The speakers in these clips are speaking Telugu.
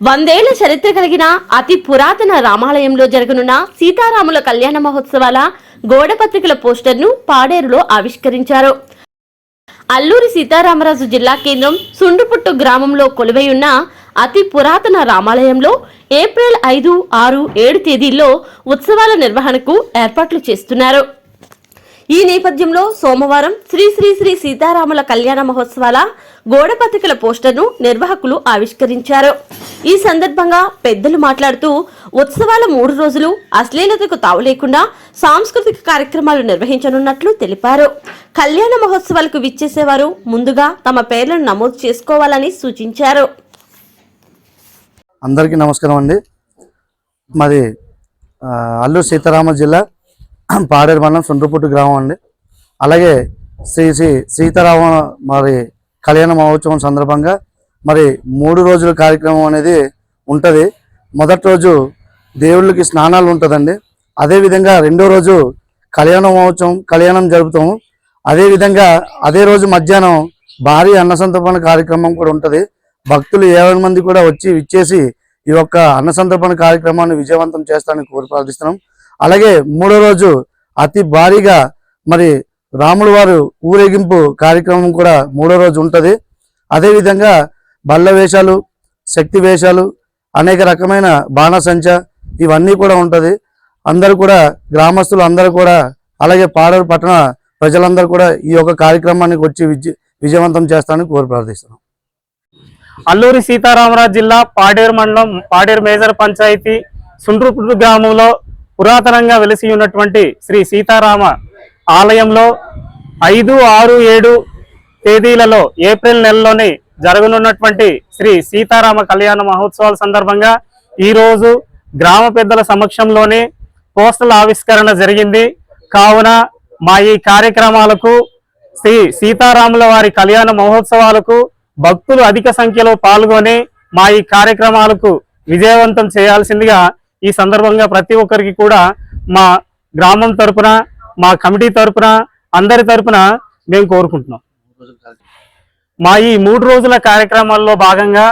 వందేళ్ళ చరిత్ర కలిగిన అతి పురాతన రామాలయంలో జరగనున్న సీతారాముల కళ్యాణ మహోత్సవాల గోడపత్రికల పోస్టర్ను పాడేరులో ఆవిష్కరించారు. అల్లూరి సీతారామరాజు జిల్లా కేంద్రం సుండుపుట్టు గ్రామంలో కొలువై ఉన్న అతి పురాతన రామాలయంలో ఏప్రిల్ ఐదు ఆరు ఏడు తేదీల్లో ఉత్సవాల నిర్వహణకు ఏర్పాట్లు చేస్తున్నారు. ఈ నేపథ్యంలో సోమవారం శ్రీ శ్రీ శ్రీ సీతారాముల కళ్యాణ మహోత్సవాల గోడపత్రికల పోస్టర్ను నిర్వాహకులు ఆవిష్కరించారు. ఈ సందర్భంగా పెద్దలు మాట్లాడుతూ ఉత్సవాల మూడు రోజులు అశ్లీలతకు తావు లేకుండా సాంస్కృతిక కార్యక్రమాలు నిర్వహించనున్నట్లు తెలిపారు. కళ్యాణ మహోత్సవాలకు విచ్చేసేవారు ముందుగా తమ పేర్లను నమోదు చేసుకోవాలని సూచించారు. అందరికీ నమస్కారం అండి. మాది అల్లూరు సీతారామ జిల్లా పాడేరు మండలం సుండ్రపుట్టు గ్రామం అండి. అలాగే శ్రీ శ్రీ సీతారామ మరి కళ్యాణ మహోత్సవం సందర్భంగా మరి మూడు రోజుల కార్యక్రమం అనేది ఉంటుంది. మొదటి రోజు దేవుళ్ళకి స్నానాలు ఉంటుందండి. అదేవిధంగా రెండో రోజు కళ్యాణ మహోత్సవం కళ్యాణం జరుపుతాము. అదేవిధంగా అదే రోజు మధ్యాహ్నం భారీ అన్నసంతర్పణ కార్యక్రమం కూడా ఉంటుంది. భక్తులు ఏవై మంది కూడా వచ్చి ఇచ్చేసి ఈ యొక్క అన్నసంతర్పణ కార్యక్రమాన్ని విజయవంతం చేస్తానని కోరి ప్రార్థిస్తున్నాం. అలాగే మూడో రోజు అతి భారీగా మరి రాముల వారు ఊరేగింపు కార్యక్రమం కూడా మూడో రోజు ఉంటుంది. అదేవిధంగా బల్ల వేషాలు శక్తి వేషాలు అనేక రకమైన బాణసంచ ఇవన్నీ కూడా ఉంటుంది. అందరూ కూడా గ్రామస్తులు అందరూ కూడా అలాగే పాడేరు పట్టణ ప్రజలందరూ కూడా ఈ యొక్క కార్యక్రమానికి వచ్చి విజయవంతం చేస్తానని కోరి ప్రార్థిస్తున్నాం. అల్లూరి సీతారామరాజు జిల్లా పాడేరు మండలం పాడేరు మేజర్ పంచాయతీ సుండ్రుపుట్టు గ్రామంలో పురాతనంగా వెలిసి ఉన్నటువంటి శ్రీ సీతారామ ఆలయంలో ఐదు ఆరు ఏడు తేదీలలో ఏప్రిల్ నెలలోనే జరగనున్నటువంటి శ్రీ సీతారామ కళ్యాణ మహోత్సవాల సందర్భంగా ఈరోజు గ్రామ పెద్దల సమక్షంలోనే పోస్టల్ ఆవిష్కరణ జరిగింది. కావున మా ఈ కార్యక్రమాలకు శ్రీ సీతారాముల వారి కళ్యాణ మహోత్సవాలకు భక్తులు అధిక సంఖ్యలో పాల్గొని మా ఈ కార్యక్రమాలకు విజయవంతం చేయాల్సిందిగా ఈ సందర్భంగా ప్రతి ఒక్కరికి కూడా మా గ్రామం తరపున మా కమిటీ తరపున అందరి తరపున మేము కోరుకుంటున్నాం. మా ఈ మూడు రోజుల కార్యక్రమాల్లో భాగంగా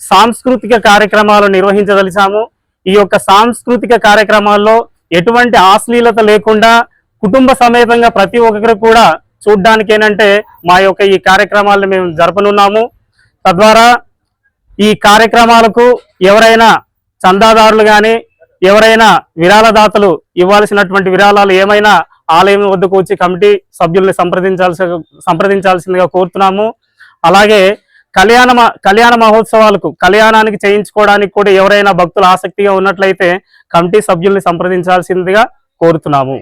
సాంస్కృతిక కార్యక్రమాలు నిర్వహించదలిచాము. ఈ యొక్క సాంస్కృతిక కార్యక్రమాల్లో ఎటువంటి ఆశ్లీలత లేకుండా కుటుంబ సమేతంగా ప్రతి ఒక్కరు కూడా చూడ్డానికేనంటే మా యొక్క ఈ కార్యక్రమాలను మేము జరపనున్నాము. తద్వారా ఈ కార్యక్రమాలకు ఎవరైనా చందాదారులు కానీ ఎవరైనా విరాళదాతలు ఇవ్వాల్సినటువంటి విరాళాలు ఏమైనా ఆలయం వద్దకు వచ్చి కమిటీ సభ్యుల్ని సంప్రదించాల్సి సంప్రదించాల్సిందిగా కోరుతున్నాము. అలాగే కళ్యాణ కళ్యాణ మహోత్సవాలకు కళ్యాణానికి చేయించుకోవడానికి కూడా ఎవరైనా భక్తులు ఆసక్తిగా ఉన్నట్లయితే కమిటీ సభ్యుల్ని సంప్రదించాల్సిందిగా కోరుతున్నాము.